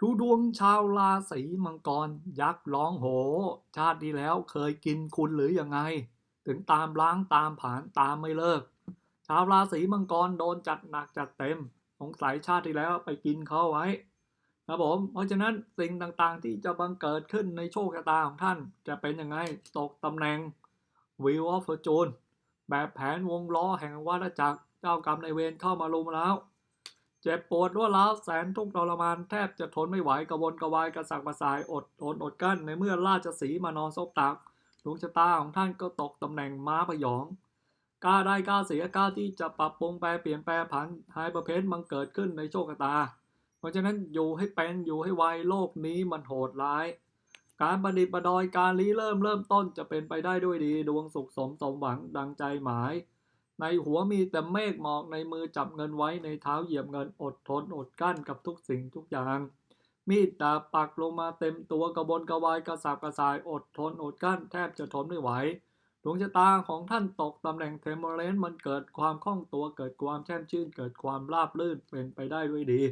ดูดวงชาวราศีมังกร ยักษ์ร้องโห ชาติที่แล้วเคยกินคุณหรือยังไง ถึงตามล้างตามผานตามไม่เลิก ชาวราศีมังกรโดนจัดหนักจัดเต็มสงสัยชาติที่แล้วไปกินเขาไว้นะผมเพราะฉะนั้นสิ่งต่างๆที่จะบังเกิดขึ้นในโชคชะตาของท่าน จะเป็นยังไงตกตำแหน่ง Wheel of Fortune แบบแผนวงล้อแห่งวัฏจักรเจ้ากรรมในเวรเข้ามาลุมแล้ว เจ็บปวดรวดร้าวแสนทุกข์ทรมานแทบจะทนไม่ไหวกระวนกระวายกระสักกระส่ายอดทนอดกั้นในเมื่อราชสีมานอนซบตักดวงชะตาของท่านก็ตกตำแหน่งม้าพยองกล้าได้กล้าเสียกล้าที่จะปรับปรุงแปลเปลี่ยนแปลผันหายประเภทมันเกิดขึ้นในโชคชะตา เพราะฉะนั้นอยู่ให้เป็นอยู่ให้ไวโลกนี้มันโหดร้าย การประดิษฐ์ประดอยการรีเริ่มเริ่มต้นจะเป็นไปได้ด้วยดีดวงสุขสมสมหวังดังใจหมาย ในหัวมีแต่เมฆหมอกในมือจับเงินไว้ในเท้าเหยียบเงินอดทนอดกั้นกับทุกสิ่งทุกอย่าง มีดดาบปักลงมาเต็มตัวกระบนกระวายกระสับกระส่ายอดทนอดกั้นแทบจะทนไม่ไหวดวงชะตาของท่านตกตำแหน่งเทมโมเรนต์มันเกิดความคล่องตัวเกิดความแช่มชื่น เกิดความราบรื่นเป็นไปได้ด้วยดี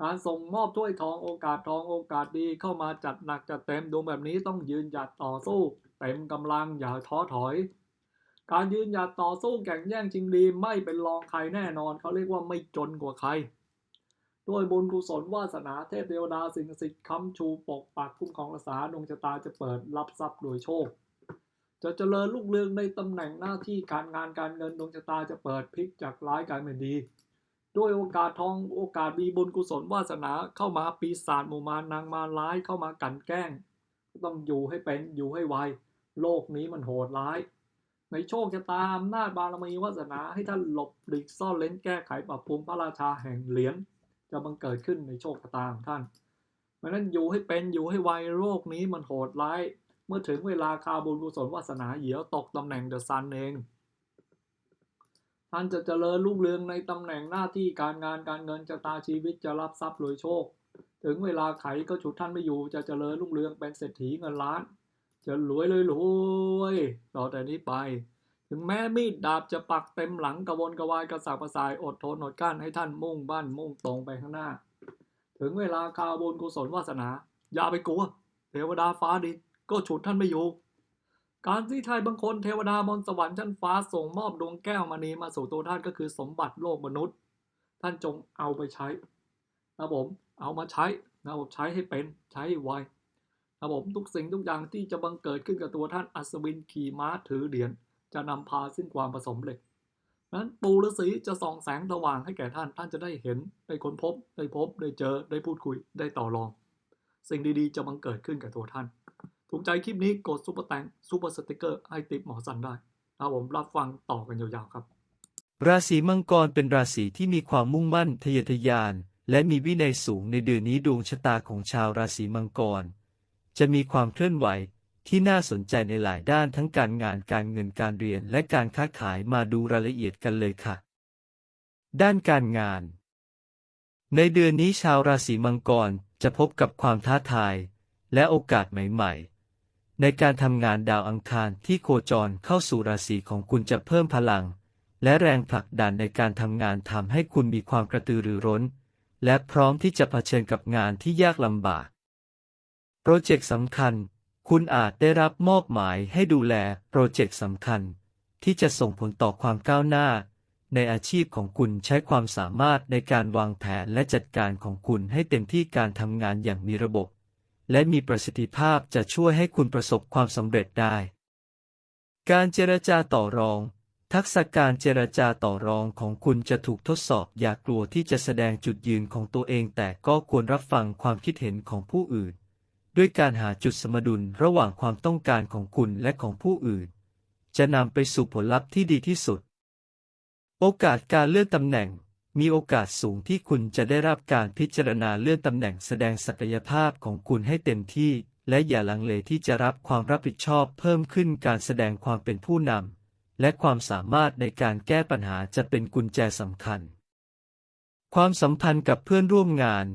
การส่งมอบถ้วยทองโอกาสทองโอกาสดีเข้ามาจัดหนักจัดเต็มดวงแบบนี้ต้องยืนหยัดต่อสู้ เต็มกำลังอย่าท้อถอย การยืนหยัดต่อสู้แข่งแย่งชิงดีไม่เป็นรองใครแน่นอน เขาเรียกว่าไม่จนกว่าใคร ด้วยบุญกุศลวาสนาเทพเทวดาสิ่งศักดิ์สิทธิ์ค้ำชูปกปักคุ้มครองรักษาดวงชะตาจะเปิดรับทรัพย์โดยโชค จะเจริญรุ่งเรืองในตำแหน่งหน้าที่การงานการเงินดวงชะตาจะเปิดพลิกจากร้ายกลายเป็นดีด้วยโอกาสทองโอกาสมีบุญกุศลวาสนาเข้ามาปีศาจหมู่มารนางมาร้ายเข้ามากันแกล้ง ต้องอยู่ให้เป็นอยู่ให้ไวโลกนี้มันโหดร้าย ในโชคชะตาอำนาจบารมีวาสนาให้ท่านหลบหลีกซ่อนเล้นแก้ไขปรับปรุงพระราชาแห่งเหรียญจะบังเกิดขึ้นในโชคชะตาของท่านเพราะนั้นอยู่ให้เป็นอยู่ให้ไวโลกนี้มันโหดร้าย เมื่อถึงเวลาคาบุญกุศลวาสนาเหี่ยวตกตำแหน่งเดอะซันเอง ท่านจะเจริญรุ่งเรืองในตำแหน่งหน้าที่การงานการเงินชะตาชีวิตจะรับทรัพย์รวยโชค ถึงเวลาไขก็ฉุดท่านไม่อยู่จะเจริญรุ่งเรืองเป็นเศรษฐีเงินล้าน จะรวยเลยรวยต่อแต่นี้ไป ถึงแม้มีดดาบจะปักเต็มหลังกระวนกระวายกระสับกระส่ายอดทนอดกลั้นให้ท่านมุ่งบ้านมุ่งตรงไปข้างหน้า ถึงเวลาคาบุญกุศลวาสนา อย่าไปกลัว เทวดาฟ้าดินก็ฉุดท่านไม่อยู่การที่ใครบางคนเทวดามนต์สวรรค์ชั้นฟ้าส่งมอบดวงแก้วมณีมาสู่ตัวท่านก็คือสมบัติโลกมนุษย์ ท่านจงเอาไปใช้นะผมเอามาใช้นะผมใช้ให้เป็นใช้ให้ไว นะผมทุกสิ่งทุกอย่างที่จะบังเกิดขึ้นกับตัวท่านอัศวินขี่ม้าถือเหรียญจะนำพาซึ่งความประสมเร็จนั้นปูฤาษีจะส่องแสงสว่างให้แก่ท่านท่านจะได้เห็นได้ค้นพบได้พบได้เจอได้พูดคุยได้ต่อรอง สิ่งดีๆ จะบังเกิดขึ้นกับตัวท่านถูกใจคลิปนี้กดซุปเปอร์แตงซุปเปอร์สติกเกอร์ให้ติปหมอสันได้นะครับผมรับฟังต่อกันยาวๆครับ ราศีมังกรเป็นราศีที่มีความมุ่งมั่นทะเยอทะยาน และมีวินัยสูงในเดือนนี้ดวงชะตาของชาวราศีมังกร จะมีความเคลื่อนไหวที่น่าสนใจในหลายด้านทั้งการงานการเงินการเรียนและการค้าขายมาดูรายละเอียดกันเลยค่ะ ด้านการงาน ในเดือนนี้ชาวราศีมังกรจะพบกับความท้าทาย และโอกาสใหม่ๆ ในการทำงานดาวอังคารที่โคจรเข้าสู่ราศีของคุณจะเพิ่มพลัง และแรงผลักดันในการทำงานทำให้คุณมีความกระตือรือร้น และพร้อมที่จะเผชิญกับงานที่ยากลำบาก รเจกต์สำคัญ คุณอาจได้รับมอบหมายให้ดูแลโปรเจกต์สำคัญ ที่จะส่งผลต่อความก้าวหน้า ในอาชีพของคุณใช้ความสามารถในการวางแผนและจัดการของคุณให้เต็มที่การทำงานอย่างมีระบบ และมีประสิทธิภาพจะช่วยให้คุณประสบความสำเร็จได้ การเจรจาต่อรองทักษะการเจรจาต่อรองของคุณจะถูกทดสอบ อย่ากลัวที่จะแสดงจุดยืนของตัวเอง แต่ก็ควรรับฟังความคิดเห็นของผู้อื่น ด้วยการหาจุดสมดุลระหว่างความต้องการของคุณและของผู้อื่น จะนำไปสู่ผลลัพธ์ที่ดีที่สุด โอกาสการเลื่อนตำแหน่ง มีโอกาสสูงที่คุณจะได้รับการพิจารณาเลื่อนตำแหน่งแสดงศักยภาพของคุณให้เต็มที่ และอย่าลังเลที่จะรับความรับผิดชอบเพิ่มขึ้นการแสดงความเป็นผู้นำและความสามารถในการแก้ปัญหาจะเป็นกุญแจสำคัญ ความสัมพันธ์กับเพื่อนร่วมงาน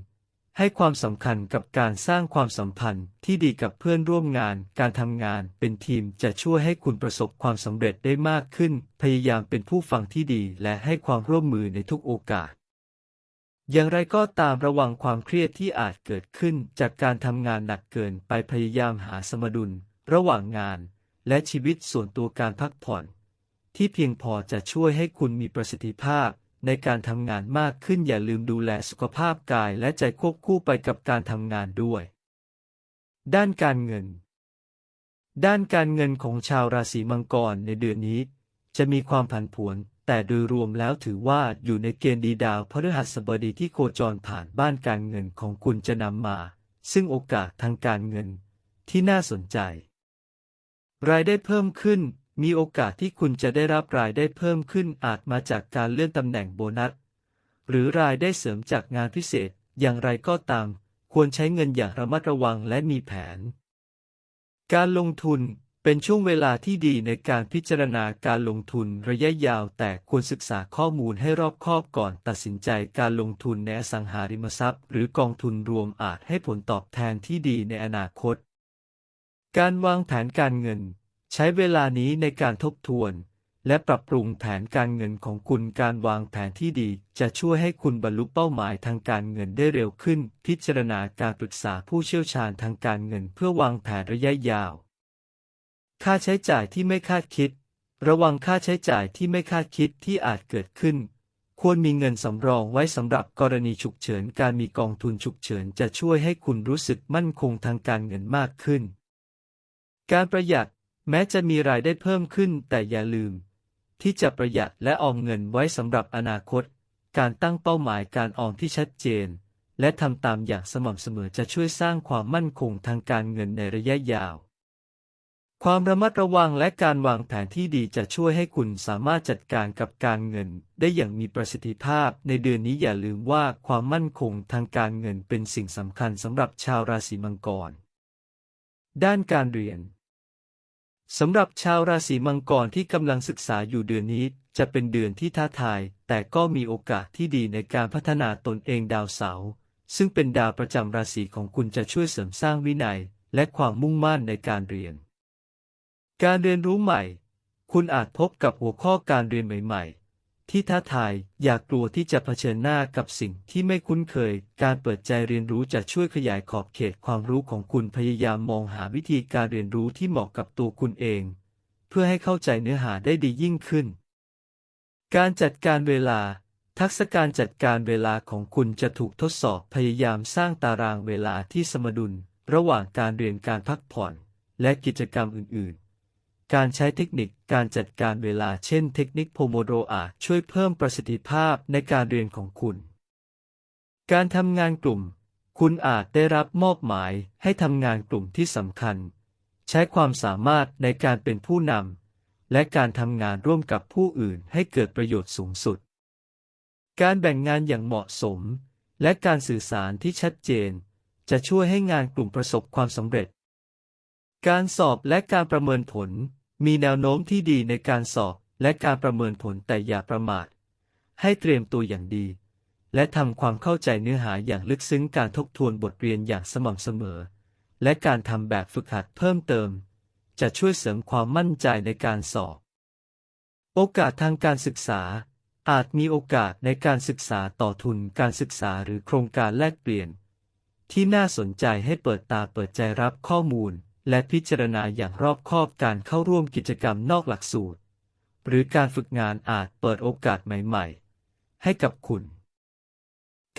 ให้ความสำคัญกับการสร้างความสัมพันธ์ที่ดีกับเพื่อนร่วมงาน การทำงานเป็นทีมจะช่วยให้คุณประสบความสำเร็จได้มากขึ้น พยายามเป็นผู้ฟังที่ดีและให้ความร่วมมือในทุกโอกาส อย่างไรก็ตามระวังความเครียดที่อาจเกิดขึ้นจากการทำงานหนักเกินไปพยายามหาสมดุล ระหว่างงาน และชีวิตส่วนตัวการพักผ่อน ที่เพียงพอจะช่วยให้คุณมีประสิทธิภาพ ในการทำงานมากขึ้นอย่าลืมดูแลสุขภาพกายและใจควบคู่ไปกับการทำงานด้วย ด้านการเงิน ด้านการเงินของชาวราศีมังกรในเดือนนี้ จะมีความผันผวน แต่โดยรวมแล้วถือว่าอยู่ในเกณฑ์ดีดาวพฤหัสบดีที่โคจรผ่านบ้านการเงินของคุณจะนำมา ซึ่งโอกาสทางการเงินที่น่าสนใจ รายได้เพิ่มขึ้น มีโอกาสที่คุณจะได้รับรายได้เพิ่มขึ้นอาจมาจากการเลื่อนตำแหน่งโบนัส หรือรายได้เสริมจากงานพิเศษ อย่างไรก็ตาม ควรใช้เงินอย่างระมัดระวังและมีแผน การลงทุนเป็นช่วงเวลาที่ดีในการพิจารณาการลงทุนระยะยาวแต่ควรศึกษาข้อมูลให้รอบคอบก่อนตัดสินใจการลงทุนในอสังหาริมทรัพย์ หรือกองทุนรวมอาจให้ผลตอบแทนที่ดีในอนาคต การวางแผนการเงิน ใช้เวลานี้ในการทบทวน และปรับปรุงแผนการเงินของคุณการวางแผนที่ดี จะช่วยให้คุณบรรลุเป้าหมายทางการเงินได้เร็วขึ้น พิจารณาการปรึกษาผู้เชี่ยวชาญทางการเงินเพื่อวางแผนระยะยาว ค่าใช้จ่ายที่ไม่คาดคิด ระวังค่าใช้จ่ายที่ไม่คาดคิดที่อาจเกิดขึ้นควรมีเงินสำรองไว้สำหรับกรณีฉุกเฉิน การมีกองทุนฉุกเฉินจะช่วยให้คุณรู้สึกมั่นคงทางการเงินมากขึ้น การประหยัด แม้จะมีรายได้เพิ่มขึ้นแต่อย่าลืม ที่จะประหยัดและออมเงินไว้สำหรับอนาคต การตั้งเป้าหมายการออมที่ชัดเจน และทำตามอย่างสม่ำเสมอจะช่วยสร้างความมั่นคงทางการเงินในระยะยาว ความระมัดระวังและการวางแผนที่ดีจะช่วยให้คุณสามารถจัดการกับการเงิน ได้อย่างมีประสิทธิภาพ ในเดือนนี้อย่าลืมว่าความมั่นคงทางการเงินเป็นสิ่งสำคัญสำหรับชาวราศีมังกร ด้านการเรียน สำหรับชาวราศีมังกรที่กำลังศึกษาอยู่เดือนนี้ จะเป็นเดือนที่ท้าทาย แต่ก็มีโอกาสที่ดีในการพัฒนาตนเองดาวเสาร์ซึ่งเป็นดาวประจำราศีของคุณจะช่วยเสริมสร้างวินัย และความมุ่งมั่นในการเรียน การเรียนรู้ใหม่ คุณอาจพบกับหัวข้อการเรียนใหม่ ๆ ที่ท้าทาย อย่ากกลัวที่จะเผชิญหน้ากับสิ่งที่ไม่คุ้นเคย การเปิดใจเรียนรู้จะช่วยขยายขอบเขตความรู้ของคุณพยายามมองหาวิธีการเรียนรู้ที่เหมาะกับตัวคุณเอง เพื่อให้เข้าใจเนื้อหาได้ดียิ่งขึ้น การจัดการเวลา ทักษะการจัดการเวลาของคุณจะถูกทดสอบพยายามสร้างตารางเวลาที่สมดุล ระหว่างการเรียนการพักผ่อน และกิจกรรมอื่น การใช้เทคนิคการจัดการเวลาเช่นเทคนิคโพโมโดอาจช่วยเพิ่มประสิทธิภาพในการเรียนของคุณ การทำงานกลุ่ม คุณอาจได้รับมอบหมายให้ทำงานกลุ่มที่สำคัญ ใช้ความสามารถในการเป็นผู้นำและการทำงานร่วมกับผู้อื่นให้เกิดประโยชน์สูงสุด การแบ่งงานอย่างเหมาะสม และการสื่อสารที่ชัดเจน จะช่วยให้งานกลุ่มประสบความสำเร็จการสอบและการประเมินผล มีแนวโน้มที่ดีในการสอบและการประเมินผลแต่อย่าประมาท ให้เตรียมตัวอย่างดี และทำความเข้าใจเนื้อหาอย่างลึกซึ้งการทบทวนบทเรียนอย่างสม่ำเสมอ และการทำแบบฝึกหัดเพิ่มเติม จะช่วยเสริมความมั่นใจในการสอบ โอกาสทางการศึกษา อาจมีโอกาสในการศึกษาต่อทุนการศึกษาหรือโครงการแลกเปลี่ยน ที่น่าสนใจให้เปิดตาเปิดใจรับข้อมูล และพิจารณาอย่างรอบคอบการเข้าร่วมกิจกรรมนอกหลักสูตร หรือการฝึกงานอาจเปิดโอกาสใหม่ๆ ให้กับคุณ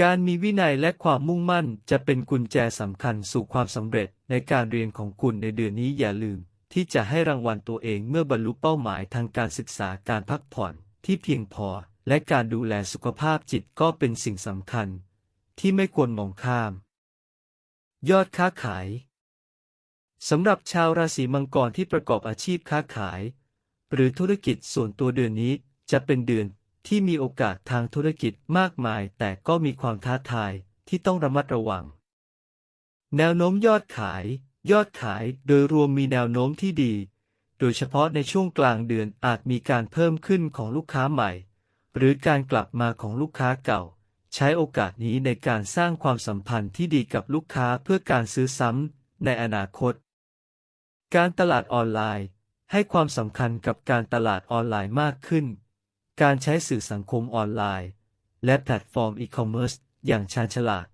การมีวินัยและความมุ่งมั่นจะเป็นกุญแจสำคัญสู่ความสำเร็จในการเรียนของคุณในเดือนนี้อย่าลืมที่จะให้รางวัลตัวเองเมื่อบรรลุเป้าหมายทางการศึกษาการพักผ่อนที่เพียงพอ และการดูแลสุขภาพจิตก็เป็นสิ่งสำคัญ ที่ไม่ควรมองข้าม ยอดค้าขาย สำหรับชาวราศีมังกรที่ประกอบอาชีพค้าขาย หรือธุรกิจส่วนตัวเดือนนี้จะเป็นเดือนที่มีโอกาสทางธุรกิจมากมาย แต่ก็มีความท้าทายที่ต้องระมัดระวัง แนวโน้มยอดขาย ยอดขายโดยรวมมีแนวโน้มที่ดี โดยเฉพาะในช่วงกลางเดือนอาจมีการเพิ่มขึ้นของลูกค้าใหม่ หรือการกลับมาของลูกค้าเก่า ใช้โอกาสนี้ในการสร้างความสัมพันธ์ที่ดีกับลูกค้าเพื่อการซื้อซ้ำในอนาคต การตลาดออนไลน์ ให้ความสำคัญกับการตลาดออนไลน์มากขึ้น การใช้สื่อสังคมออนไลน์ และแพลตฟอร์มอีคอมเมิร์ซอย่างชาญฉลาด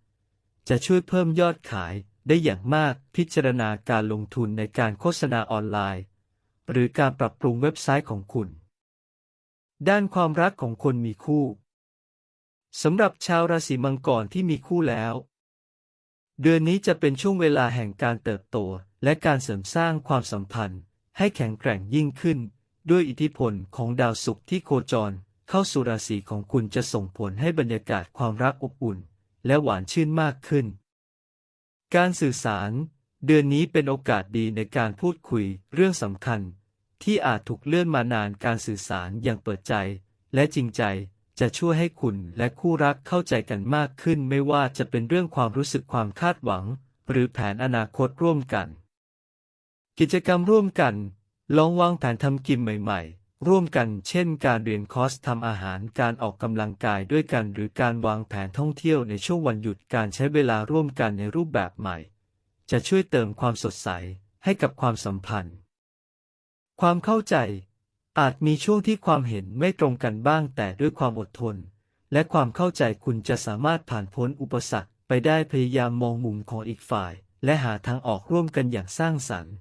จะช่วยเพิ่มยอดขายได้อย่างมากพิจารณาการลงทุนในการโฆษณาออนไลน์ หรือการปรับปรุงเว็บไซต์ของคุณ ด้านความรักของคนมีคู่สำหรับชาวราศีมังกรที่มีคู่แล้ว เดือนนี้จะเป็นช่วงเวลาแห่งการเติบโต และการเสริมสร้างความสัมพันธ์ ให้แข็งแกร่งยิ่งขึ้น ด้วยอิทธิพลของดาวศุกร์ที่โคจร เข้าสู่ราศีของคุณจะส่งผลให้บรรยากาศความรักอบอุ่น และหวานชื่นมากขึ้น การสื่อสาร เดือนนี้เป็นโอกาสดีในการพูดคุยเรื่องสำคัญ ที่อาจถูกเลื่อนมานานการสื่อสารอย่างเปิดใจ และจริงใจ จะช่วยให้คุณและคู่รักเข้าใจกันมากขึ้นไม่ว่าจะเป็นเรื่องความรู้สึกความคาดหวัง หรือแผนอนาคตร่วมกัน กิจกรรมร่วมกัน ลองวางแผนทำกินใหม่ๆ ร่วมกันเช่นการเรียนคอร์สทำอาหารการออกกำลังกายด้วยกัน หรือการวางแผนท่องเที่ยวในช่วงวันหยุดการใช้เวลาร่วมกันในรูปแบบใหม่ จะช่วยเติมความสดใสให้กับความสัมพันธ์ ความเข้าใจ อาจมีช่วงที่ความเห็นไม่ตรงกันบ้างแต่ด้วยความอดทน และความเข้าใจคุณจะสามารถผ่านพ้นอุปสรรคไปได้พยายามมองมุมของอีกฝ่าย และหาทางออกร่วมกันอย่างสร้างสรรค์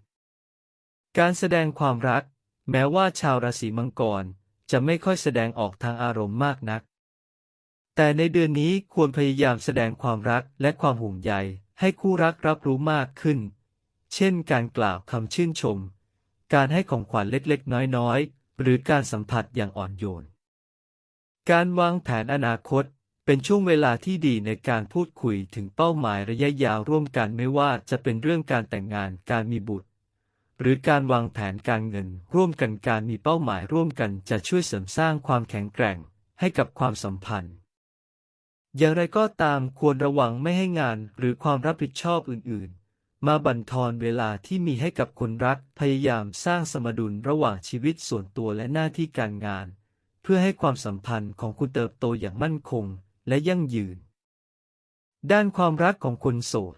การแสดงความรัก แม้ว่าชาวราศีมังกร จะไม่ค่อยแสดงออกทางอารมณ์มากนัก แต่ในเดือนนี้ควรพยายามแสดงความรักและความห่วงใย ให้คู่รักรับรู้มากขึ้น เช่น การกล่าวคำชื่นชม การให้ของขวัญเล็กๆ น้อยๆ หรือการสัมผัสอย่างอ่อนโยน การวางแผนอนาคตเป็นช่วงเวลาที่ดีในการพูดคุยถึงเป้าหมายระยะยาวร่วมกันไม่ว่าจะเป็นเรื่องการแต่งงานการมีบุตร หรือการวางแผนการเงิน ร่วมกันการมีเป้าหมายร่วมกันจะช่วยเสริมสร้างความแข็งแกร่งให้กับความสัมพันธ์ อย่างไรก็ตามควรระวังไม่ให้งานหรือความรับผิดชอบอื่น มาบั่นทอนเวลาที่มีให้กับคนรัก พยายามสร้างสมดุลระหว่างชีวิตส่วนตัวและหน้าที่การงาน เพื่อให้ความสัมพันธ์ของคุณเติบโตอย่างมั่นคงและยั่งยืน ด้านความรักของคนโสด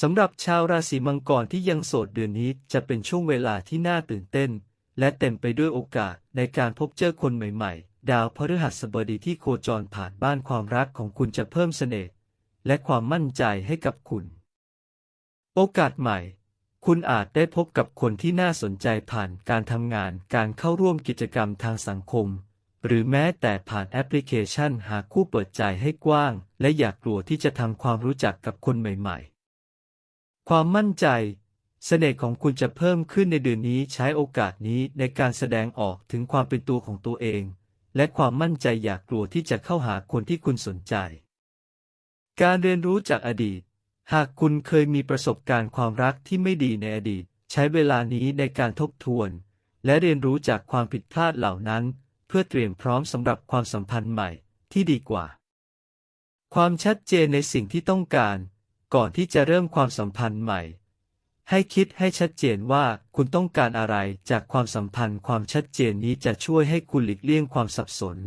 สำหรับชาวราศีมังกรที่ยังโสดเดือนนี้จะเป็นช่วงเวลาที่น่าตื่นเต้น และเต็มไปด้วยโอกาสในการพบเจอคนใหม่ๆ ดาวพฤหัสบดีที่โคจรผ่านบ้านความรักของคุณจะเพิ่มเสน่ห์และความมั่นใจให้กับคุณ โอกาสใหม่ คุณอาจได้พบกับคนที่น่าสนใจผ่านการทำงาน การเข้าร่วมกิจกรรมทางสังคม หรือแม้แต่ผ่านแอปพลิเคชันหาคู่เปิดใจให้กว้าง และอยากกลัวที่จะทำความรู้จักกับคนใหม่ๆ ความมั่นใจเสน่ห์ของคุณจะเพิ่มขึ้นในเดือนนี้ใช้โอกาสนี้ในการแสดงออกถึงความเป็นตัวของตัวเอง และความมั่นใจอยากกลัวที่จะเข้าหาคนที่คุณสนใจ การเรียนรู้จากอดีต หากคุณเคยมีประสบการณ์ความรักที่ไม่ดีในอดีต ใช้เวลานี้ในการทบทวน และเรียนรู้จากความผิดพลาดเหล่านั้น เพื่อเตรียมพร้อมสำหรับความสัมพันธ์ใหม่ที่ดีกว่า ความชัดเจนในสิ่งที่ต้องการ ก่อนที่จะเริ่มความสัมพันธ์ใหม่ ให้คิดให้ชัดเจนว่าคุณต้องการอะไรจากความสัมพันธ์ ความชัดเจนนี้จะช่วยให้คุณหลีกเลี่ยงความสับสน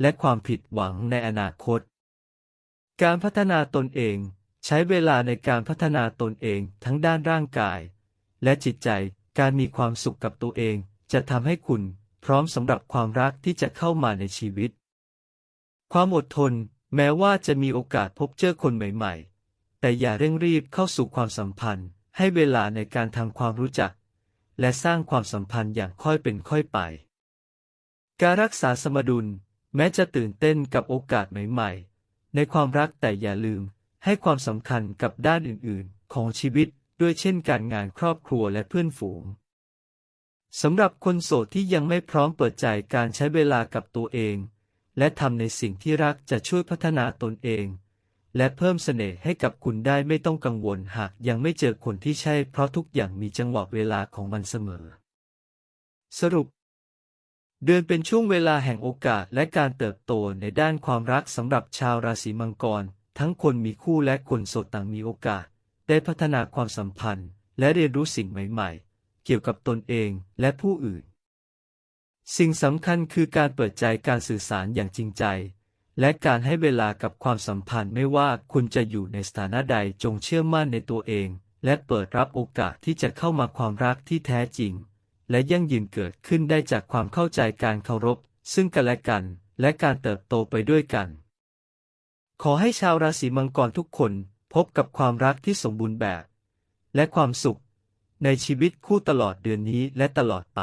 และความผิดหวังในอนาคต การพัฒนาตนเอง ใช้เวลาในการพัฒนาตนเองทั้งด้านร่างกาย และจิตใจการมีความสุขกับตัวเอง จะทำให้คุณพร้อมสำหรับความรักที่จะเข้ามาในชีวิต ความอดทน แม้ว่าจะมีโอกาสพบเจอคนใหม่ ๆ แต่อย่าเร่งรีบเข้าสู่ความสัมพันธ์ ให้เวลาในการทำความรู้จัก และสร้างความสัมพันธ์อย่างค่อยเป็นค่อยไป การรักษาสมดุล แม้จะตื่นเต้นกับโอกาสใหม่ ๆ ในความรักแต่อย่าลืม ให้ความสำคัญกับด้านอื่นๆ ของชีวิตด้วยเช่นการงานครอบครัวและเพื่อนฝูงสำหรับคนโสดที่ยังไม่พร้อมเปิดใจการใช้เวลากับตัวเอง และทำในสิ่งที่รักจะช่วยพัฒนาตนเอง และเพิ่มเสน่ห์ให้กับคุณได้ไม่ต้องกังวลหากยังไม่เจอคนที่ใช่เพราะทุกอย่างมีจังหวะเวลาของมันเสมอ สรุป เดือนเป็นช่วงเวลาแห่งโอกาสและการเติบโตในด้านความรักสำหรับชาวราศีมังกร ทั้งคนมีคู่และคนโสดต่างมีโอกาส ได้พัฒนาความสัมพันธ์ และเรียนรู้สิ่งใหม่ๆ เกี่ยวกับตนเองและผู้อื่น สิ่งสำคัญคือการเปิดใจการสื่อสารอย่างจริงใจ และการให้เวลากับความสัมพันธ์ไม่ว่าคุณจะอยู่ในสถานะใดจงเชื่อมั่นในตัวเอง และเปิดรับโอกาสที่จะเข้ามาความรักที่แท้จริง และยั่งยืนเกิดขึ้นได้จากความเข้าใจการเคารพ ซึ่งกันและกัน และการเติบโตไปด้วยกัน ขอให้ชาวราศีมังกรทุกคนพบกับความรักที่สมบูรณ์แบบ และความสุขในชีวิตคู่ตลอดเดือนนี้และตลอดไป